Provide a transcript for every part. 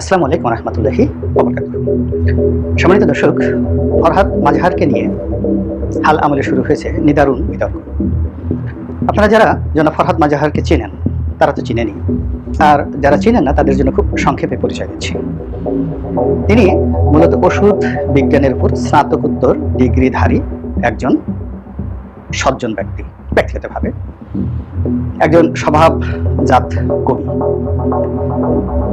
আসসালামু আলাইকুম রহমতুল্লাহি সম্মানিত দর্শক, ফরহাদ মাঝহারকে নিয়ে হাল আমলে শুরু হয়েছে নিদারুণ বিতর্ক। আপনারা যারা যেন ফরহাদ মাজাহারকে চেনেন, তারা তো চিনেনি আর যারা চিনেন না, তাদের জন্য খুব সংক্ষেপে পরিচয় দিচ্ছি। তিনি মূলত ওষুধ বিজ্ঞানের উপর স্নাতকোত্তর ডিগ্রিধারী একজন সজ্জন ব্যক্তি। ব্যক্তিগতভাবে একজন স্বভাবজাত কবি।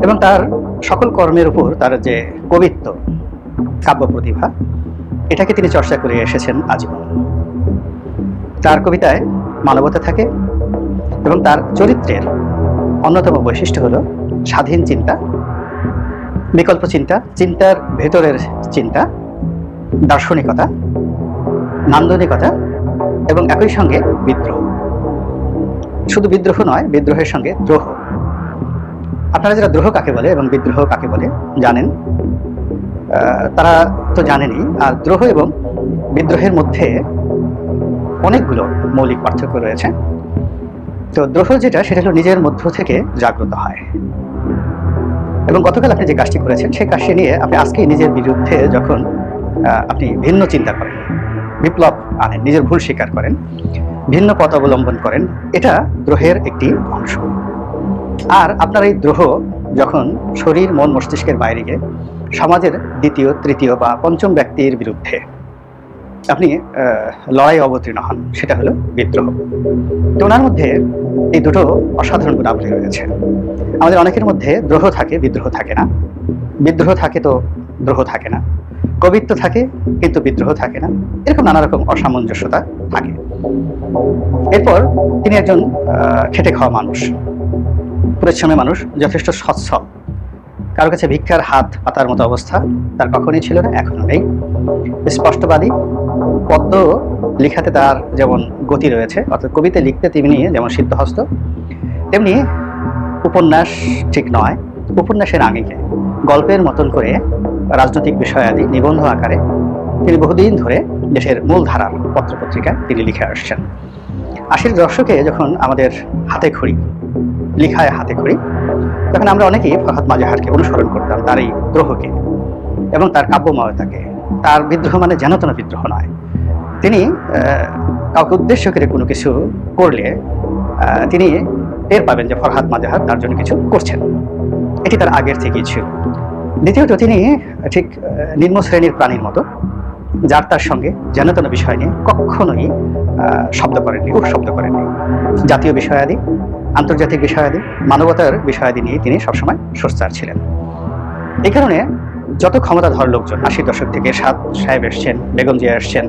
এবং তার সকল কর্মের উপর তার যে কবিত্ব কাব্য প্রতিভা এটাকে তিনি চর্চা করে এসেছেন আজীবন। তার কবিতায় মানবতা থাকে এবং তার চরিত্রের অন্যতম বৈশিষ্ট্য হলো স্বাধীন চিন্তা, বিকল্প চিন্তা, চিন্তার ভেতরের চিন্তা, দার্শনিকতা, নান্দনিকতা এবং একই সঙ্গে বিদ্রোহ। শুধু বিদ্রোহ নয়, বিদ্রোহের সঙ্গে দ্রোহ। আপনারা যারা দ্রোহ কাকে বলে এবং বিদ্রোহ কাকে বলে জানেন তারা তো জানেনই। আর দ্রোহ এবং বিদ্রোহের মধ্যে অনেকগুলো মৌলিক পার্থক্য রয়েছে। তো দ্রোহ যেটা, সেটা হলো নিজের মধ্য থেকে জাগ্রত হয়। এবং গতকাল আপনি যে কাজটি করেছেন, সেই কাজটি নিয়ে আপনি আজকেই নিজের বিরুদ্ধে যখন আপনি ভিন্ন চিন্তা করেন। বিপ্লব আনেন নিজের ভুল স্বীকার করেন, ভিন্ন পথ অবলম্বন করেন, এটা দ্রোহের একটি অংশ। আর আপনার এই দ্রোহ যখন শরীর, মন, মস্তিষ্কের বাইরে গিয়ে সমাজের দ্বিতীয়, তৃতীয় বা পঞ্চম ব্যক্তির বিরুদ্ধে আপনি লড়াই অবতীর্ণ হন, সেটা হলো বিদ্রোহ। তো ওনার মধ্যে এই দুটো অসাধারণ গুণাবলী রয়েছে। আমাদের অনেকের মধ্যে দ্রোহ থাকে, বিদ্রোহ থাকে না। বিদ্রোহ থাকে তো দ্রোহ থাকে না। কবিত্ব থাকে, কিন্তু বিদ্রোহ থাকে না। এরকম নানা রকম অসামঞ্জস্যতা থাকে। এরপর তিনি একজন খেটে খাওয়া মানুষ। পরিশ্রমী মানুষ, যথেষ্ট সচ্ছল কারও কাছে ভিক্ষার হাত পাতার মতো অবস্থা তার কখনই ছিল না, এখনও নেই। স্পষ্টবাদী পদ্ম লেখাতে তার যেমন গতি রয়েছে, অর্থাৎ কবিতে লিখতে তিনি যেমন সিদ্ধহস্ত, তেমনি উপন্যাস ঠিক নয়। উপন্যাসের আঙিকে গল্পের মতন করে রাজনৈতিক বিষয়াদি নিবন্ধ আকারে তিনি বহুদিন ধরে দেশের মূল ধারার পত্রপত্রিকায় তিনি লিখে আসছেন। আশির দর্শকে যখন আমাদের হাতে খড়ি, লিখায় হাতে খড়ি, তখন আমরা অনেকেই ফরহাদ মাজাহারকে অনুসরণ করতাম তার এই দ্রোহকে এবং তার কাব্যময়তাকে। তার বিদ্রোহ মানে যেন তেন বিদ্রোহ নয়। তিনি কাউকে উদ্দেশ্য করে কোনো কিছু করলে তিনি টের পাবেন যে ফরহাদ মাজাহার তার জন্য কিছু করছেন। এটি তার আগের থেকেই ছিল। দ্বিতীয়ত তিনি ঠিক নিম্ন শ্রেণির প্রাণীর মতো, যার তার সঙ্গে যেন তেন বিষয় নিয়ে কখনোই শব্দ করেননি উপ শব্দ করেননি। জাতীয় বিষয়াদি, আন্তর্জাতিক বিষয়াদি, মানবতার বিষয়াদি নিয়ে তিনি সবসময় সোচ্চার ছিলেন। এই কারণে যত ক্ষমতাধর লোকজন আশির দশক থেকে সাত সাহেব এসছেন, বেগম জিয়া এসছেন,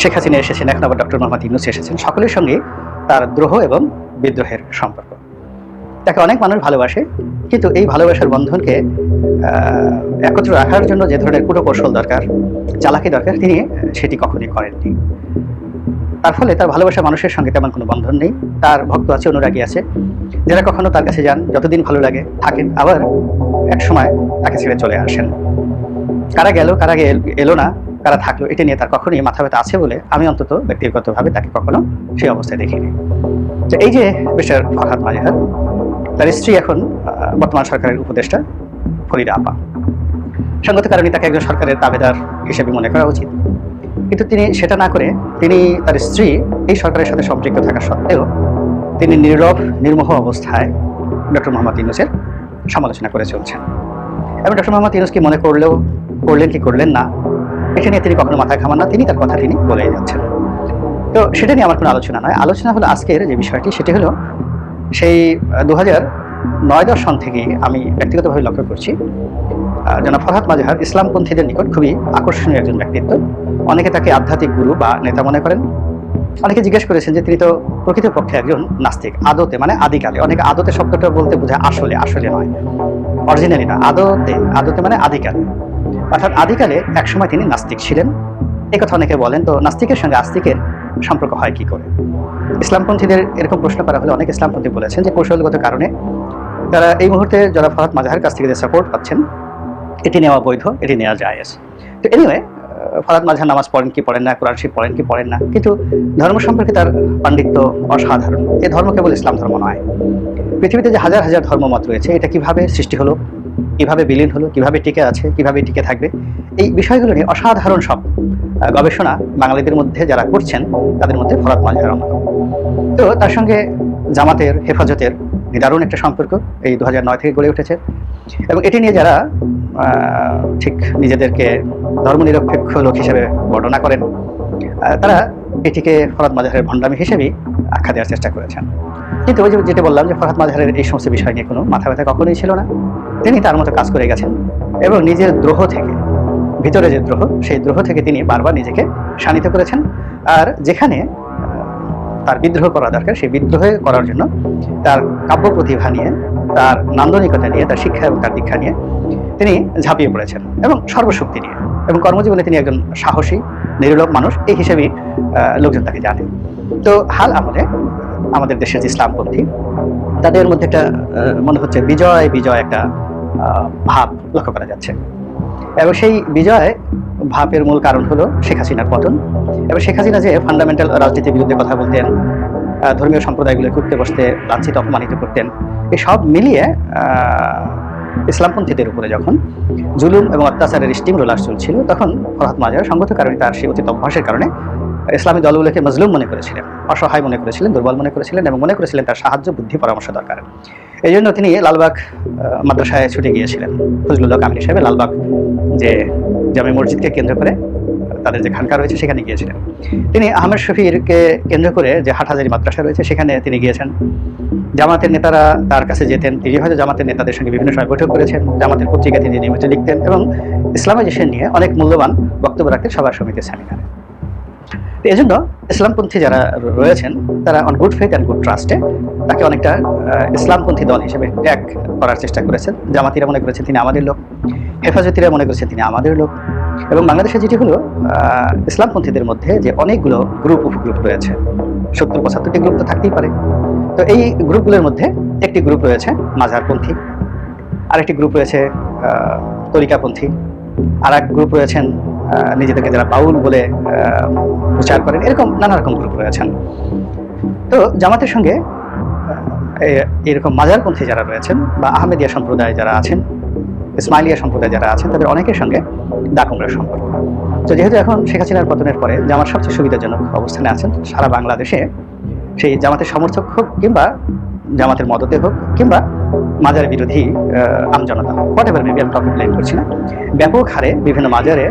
শেখ হাসিনা এসেছেন এখন আবার ডক্টর মোহাম্মদ ইউনুস এসেছেন, সকলের সঙ্গে তার দ্রোহ এবং বিদ্রোহের সম্পর্ক। তাকে অনেক মানুষ ভালোবাসে, কিন্তু এই ভালোবাসার বন্ধনকে একত্র রাখার জন্য যে ধরনের কৌশল দরকার, চালাকি দরকার, তিনি সেটি কখনই করেননি। তার ফলে তার ভালোবাসা মানুষের সঙ্গে তেমন কোনো বন্ধন নেই। তার ভক্ত আছে, অনুরাগী আছে। যারা কখনো তার কাছে যান, যতদিন ভালো লাগে, থাকেন। আবার এক সময় তাকে ছেড়ে চলে আসেন। কারা গেল, কারা এলো না, কারা থাকল, এটা নিয়ে তার কখনোই মাথা ব্যথা আছে বলে আমি অন্তত ব্যক্তিগতভাবে তাকে কখনো সেই অবস্থায় দেখিনি। তো এই যে মিস্টার ফরহাদ মাজাহার তার স্ত্রী এখন বর্তমান সরকারের উপদেষ্টা। ফরিদা আপা। সঙ্গত কারণে তাকে একজন সরকারের দাবেদার হিসেবে মনে করা উচিত। কিন্তু তিনি সেটা না করে তিনি তার স্ত্রী এই সরকারের সাথে সম্পৃক্ত থাকা সত্ত্বেও তিনি নীরব নির্মোহ অবস্থায় ডক্টর মোহাম্মদ ইউনুসের সমালোচনা করে চলছেন। এবং ডক্টর মোহাম্মদ ইউনুস কি মনে করলেও, করলেন কি করলেন না এটা নিয়ে তিনি কখনো মাথা ঘামান না, তিনি তার কথা তিনি বলেই যাচ্ছেন। তো সেটা নিয়ে আমার কোনো আলোচনা নয়। আলোচনা হলো আজকের যে বিষয়টি, সেটি হলো সেই দু হাজার নয় দশ সন থেকে আমি ব্যক্তিগতভাবে লক্ষ্য করছি জনাব ফরহাদ মাজাহার ইসলামপন্থীদের নিকট খুবই আকর্ষণীয় একজন ব্যক্তিত্ব। অনেকে তাকে আধ্যাত্মিক গুরু বা নেতা মনে করেন। অনেকে জিজ্ঞেস করেছেন যে তিনি তো প্রকৃতপক্ষে একজন নাস্তিক, আদতে মানে আদিকালে। অনেকে আদতে শব্দটা বলতে বোঝায় আসলে আসলে নয়। অরিজিনালি না, আদতে আদতে মানে আদিকালে। অর্থাৎ আদিকালে একসময় তিনি নাস্তিক ছিলেন। এই কথা অনেকে বলেন, তো নাস্তিকের সঙ্গে আস্তিকের সম্পর্ক হয় কি করে? ইসলামপন্থীদের এরকম প্রশ্ন করা হলে অনেক ইসলামপন্থী বলেছেন যে কৌশলগত কারণে তারা এই মুহূর্তে যারা ফরহাদ মাজাহার কাছ থেকে যে সাপোর্ট পাচ্ছেন, এটি নেওয়া বৈধ, এটি নেওয়া জায়েজ। তো এনিওয়ে ফরাদ মাঝার নামাজ পড়েন কি পড়েন না, কোরআন শিব পড়েন কি পড়েন না, কিন্তু ধর্ম সম্পর্কে তার পাণ্ডিত্য অসাধারণ। এ ধর্ম কেবল ইসলাম ধর্ম নয়। পৃথিবীতে যে হাজার হাজার ধর্মমত রয়েছে, এটা কীভাবে সৃষ্টি হলো, কীভাবে বিলীন হলো, কীভাবে টিকে আছে, কীভাবে টিকে থাকবে, এই বিষয়গুলো নিয়ে অসাধারণ সব গবেষণা বাঙালিদের মধ্যে যারা করছেন, তাদের মধ্যে ফরাত মাঝহার অন্যতম তো তার সঙ্গে জামাতের, হেফাজতের দারুণ একটা সম্পর্ক এই দু থেকে গড়ে উঠেছে। এবং এটি নিয়ে যারা ঠিক নিজেদেরকে ধর্মনিরপেক্ষ লোক হিসেবে বর্ণনা করেন তারা এটিকে ফরাদ মাজাহের ভণ্ডামি হিসেবেই আখ্যা দেওয়ার চেষ্টা করেছেন। কিন্তু ওই যেটা বললাম যে ফরহাদ মাজাহের এই সমস্ত বিষয় নিয়ে কোনো মাথা ব্যথা কখনোই ছিল না। তিনি তার মতো কাজ করে গেছেন এবং নিজের দ্রোহ থেকে, ভিতরে যে দ্রোহ, সেই দ্রোহ থেকে তিনি বারবার নিজেকে শানিত করেছেন। আর যেখানে তার বিদ্রোহ করা দরকার, সেই বিদ্রোহ করার জন্য তার কাব্য প্রতিভা নিয়ে, তার নান্দনিকতা নিয়ে, তার শিক্ষা এবং তার দীক্ষা নিয়ে তিনি ঝাঁপিয়ে পড়েছেন এবং সর্বশক্তি নিয়ে এবং কর্মজীবনে তিনি একজন সাহসী নির্লোভ মানুষ, এই হিসেবেই লোকজন তাকে জানে। তো হাল আমলে আমাদের দেশের যে ইসলামপন্থী, তাদের মধ্যে একটা মনে হচ্ছে বিজয় বিজয় একটা ভাব লক্ষ্য করা যাচ্ছে। এবং সেই বিজয় ভাবের মূল কারণ হলো শেখ হাসিনার পতন। এবং শেখ হাসিনা যে ফান্ডামেন্টাল রাজনীতির বিরুদ্ধে কথা বলতেন ধর্মীয় সম্প্রদায়গুলোকে উঠতে বসতে, লাঞ্ছিত, অপমানিত করতেন এই সব মিলিয়ে ইসলামপন্থীদের উপরে যখন জুলুম এবং অত্যাচারের স্টিম রোলাস চলছিল, তখন ফরহাদ মাজার সংগত কারণে তার সেই অতীত অভ্যাসের কারণে ইসলামী দলগুলোকে মজলুম মনে করেছিলেন, অসহায় মনে করেছিলেন, দুর্বল মনে করেছিলেন এবং মনে করেছিলেন তার সাহায্য, বুদ্ধি, পরামর্শ দরকার। এই জন্য তিনি লালবাগ মাদ্রাসায় ছুটে গিয়েছিলেন। ফজলুল্লাহ কামিল সাহেব লালবাগ যে জামে মসজিদকে কেন্দ্র করে, তাদের যে খানকা রয়েছে সেখানে গিয়েছিলেন। তিনি আহমেদ শফিরকে কেন্দ্র করে যে হাটহাজারি মাদ্রাসা রয়েছে, সেখানে তিনি গিয়েছেন। জামাতের নেতারা তার কাছে যেতেন। তিনি হয়তো জামাতের নেতাদের সঙ্গে বিভিন্ন সময় বৈঠক করেছেন। জামাতের পত্রিকা তিনি নিয়মিত লিখতেন এবং ইসলামাইজেশন নিয়ে অনেক মূল্যবান বক্তব্য রাখতেন সভা সমিতির সেমিনারে। তো এই জন্য ইসলামপন্থী যারা রয়েছেন, তারা on good faith and good ট্রাস্টে তাকে অনেকটা ইসলামপন্থী দল হিসেবে ট্যাগ করার চেষ্টা করেছেন। জামাতিরা মনে করেছেন তিনি আমাদের লোক, হেফাজতিরা মনে করেছেন তিনি আমাদের লোক এবং বাংলাদেশে যেটি হলো ইসলামপন্থীদের মধ্যে যে অনেকগুলো গ্রুপ উপগ্রুপ রয়েছে, সত্তর পঁচাত্তরটি গ্রুপ তো থাকতেই পারে। তো এই গ্রুপগুলোর মধ্যে একটি গ্রুপ রয়েছে মাঝারপন্থী আরেকটি গ্রুপ রয়েছে তরিকাপন্থী আর এক গ্রুপ রয়েছেন নিজেদেরকে যারা বাউল বলে প্রচার করেন, এরকম নানা রকম গ্রুপ রয়েছেন। তো জামাতের সঙ্গে এরকম মাজারপন্থী যারা রয়েছেন বা আহমেদিয়া সম্প্রদায় যারা আছেন, ইসমাইলিয়া সম্প্রদায় যারা আছেন, তাদের অনেকের সঙ্গে দাকুমরার সম্পর্ক। তো যেহেতু এখন শেখ হাসিনার পতনের পরে জামাত সবচেয়ে সুবিধাজনক অবস্থানে আছেন, সারা বাংলাদেশে সেই জামাতের সমর্থক হোক কিংবা জামাতের মদতে হোক কিংবা মাজার বিরোধী আমজনতা হোয়াট এভার মেবি আমি টপিক ব্লেম করছি না। ব্যাপক হারে বিভিন্ন মাজারে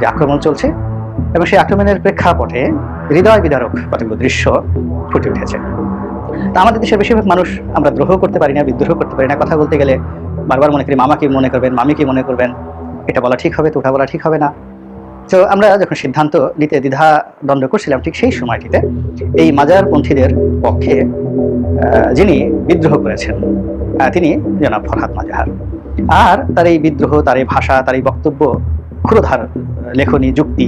যে আক্রমণ চলছে এবং সেই আক্রমণের প্রেক্ষাপটে হৃদয় বিদারক কতগুলো দৃশ্য ফুটে উঠেছে। তা আমাদের দেশের বেশিরভাগ মানুষ আমরা দ্রোহ করতে পারি না, বিদ্রোহ করতে পারি না। কথা বলতে গেলে বারবার মনে করি, মামা কি মনে করবেন? মামি কি মনে করবেন? এটা বলা ঠিক হবে, তো ওটা বলা ঠিক হবে না। তো আমরা যখন সিদ্ধান্ত নিতে দ্বিধা দ্বন্দ্ব করছিলাম ঠিক সেই সময়টিতে, এই মাজারপন্থীদের পক্ষে যিনি বিদ্রোহ করেছেন তিনি জনাব ফরহাদ মাজাহার। আর তার এই বিদ্রোহ, তার এই ভাষা, তার এই বক্তব্য, ক্ষুরধার, লেখনী, যুক্তি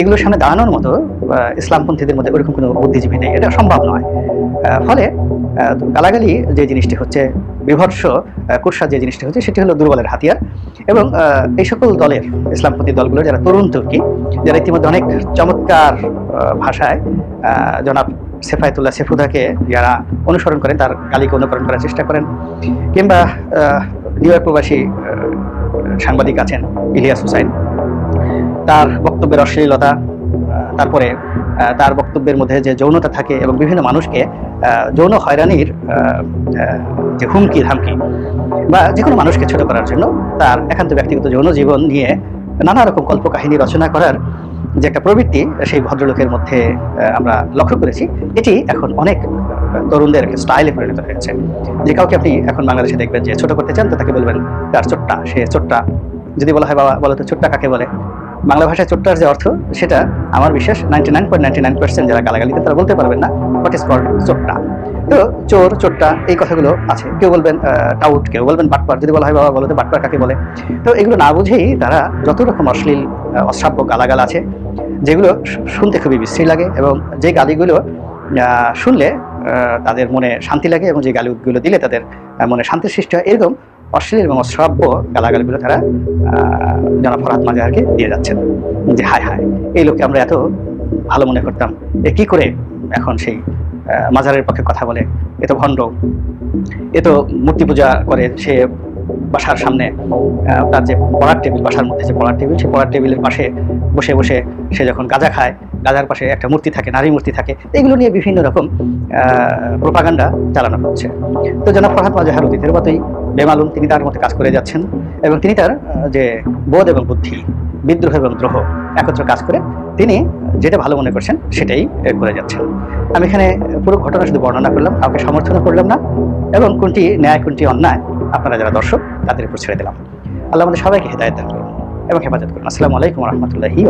এগুলোর সামনে দাঁড়ানোর মতো ইসলামপন্থীদের মধ্যে ওরকম কোনো বুদ্ধিজীবী নেই। এটা সম্ভব নয়। ফলে গালাগালি যে জিনিসটি হচ্ছে বিভৎস কুৎসা যে জিনিসটি হচ্ছে, সেটি হলো দুর্বলের হাতিয়ার। এবং এই সকল দলের, ইসলামপন্থী দলগুলো যারা তরুণ তুর্কি, যারা ইতিমধ্যে অনেক চমৎকার ভাষায় জনাব সেফায়তুল্লাহ সেফুদাকে যারা অনুসরণ করেন, তার গালিকে অনুকরণ করার চেষ্টা করেন। কিংবা নিউ ইয়র্ক প্রবাসী সাংবাদিক আছেন ইলিয়াস হুসাইন। তার বক্তব্যের অশ্লীলতা তারপরে তার বক্তব্যের মধ্যে যে যৌনতা থাকে এবং বিভিন্ন মানুষকে যৌন হয়রানির যে হুমকি, ধামকি বা যে কোনো মানুষকে ছোট করার জন্য তার একান্ত ব্যক্তিগত যৌন জীবন নিয়ে নানা রকম কল্পকাহিনী রচনা করার যে একটা প্রবৃত্তি সেই ভদ্রলোকের মধ্যে আমরা লক্ষ্য করেছি। এটি এখন অনেক তরুণদের স্টাইলে পরিণত হয়েছে। যে কাউকে আপনি এখন বাংলাদেশে দেখবেন যে ছোট করতে চান, তো তাকে বলবেন, তার চোট্টা, সে চোট্টা। যদি বলা হয়, বাবা, বলো তো চোট্টা কাকে বলে? বাংলা ভাষায় চোট্টার যে অর্থ, সেটা আমার বিশ্বাস ninety nine point nine percent যারা গালাগালিতে তারা বলতে পারবেন না হোয়াট ইজ কল্ড চোট্টা। তো চোর, চোট্টা, এই কথাগুলো আছে। কেউ বলবেন টাউট, কেউ বলবেন বাটপার, যদি বলা হয় বাবা বলো তো বাটপার কাকে বলে? তো এগুলো না বুঝেই তারা যত রকম অশ্লীল অশ্রাব্য গালাগাল আছে, যেগুলো শুনতে খুবই বিশ্রী লাগে এবং যে গালিগুলো শুনলে তাদের মনে শান্তি লাগে এবং যে গালিগুলো দিলে তাদের মনে শান্তির সৃষ্টি হয়। এরকম অশ্লীল এবং অশ্রাব্য গালাগালিগুলো তারা জনাব ফরহাদ মাজাহারকে দিয়ে যাচ্ছেন। যে হায় হায়, এই লোককে আমরা এত ভালো মনে করতাম, এ কি করে এখন সেই মাজারের পক্ষে কথা বলে? এ তো ভণ্ড। এ তো মূর্তি পূজা করে, সে বাসার সামনে তার যে পড়ার টেবিল, বাসার মধ্যে যে পড়ার টেবিল, সেই পড়ার টেবিলের পাশে বসে বসে সে যখন গাঁজা খায়, গাঁজার পাশে একটা মূর্তি থাকে, নারী মূর্তি থাকে, এগুলো নিয়ে বিভিন্ন রকম প্রোপাগান্ডা চালানো হচ্ছে। তো জনাব ফরহাদ মাজাহার অতীতের মতোই বেমালুম তিনি তার মতো কাজ করে যাচ্ছেন এবং তিনি তার যে বোধ এবং বুদ্ধি বিদ্রোহ এবং দ্রোহ একত্র কাজ করে তিনি যেটা ভালো মনে করছেন সেটাই করে যাচ্ছেন। আমি এখানে পুরো ঘটনা শুধু বর্ণনা করলাম, কাউকে সমর্থন করলাম না, এবং কোনটি ন্যায়, কোনটি অন্যায় আপনারা যারা দর্শক, তাদের উপর ছেড়ে দিলাম। আল্লাহ আমাদের সবাইকে হেদায়ত দান করুন এবং হেফাজত করুন। আসসালামু আলাইকুম রহমতুল্লাহি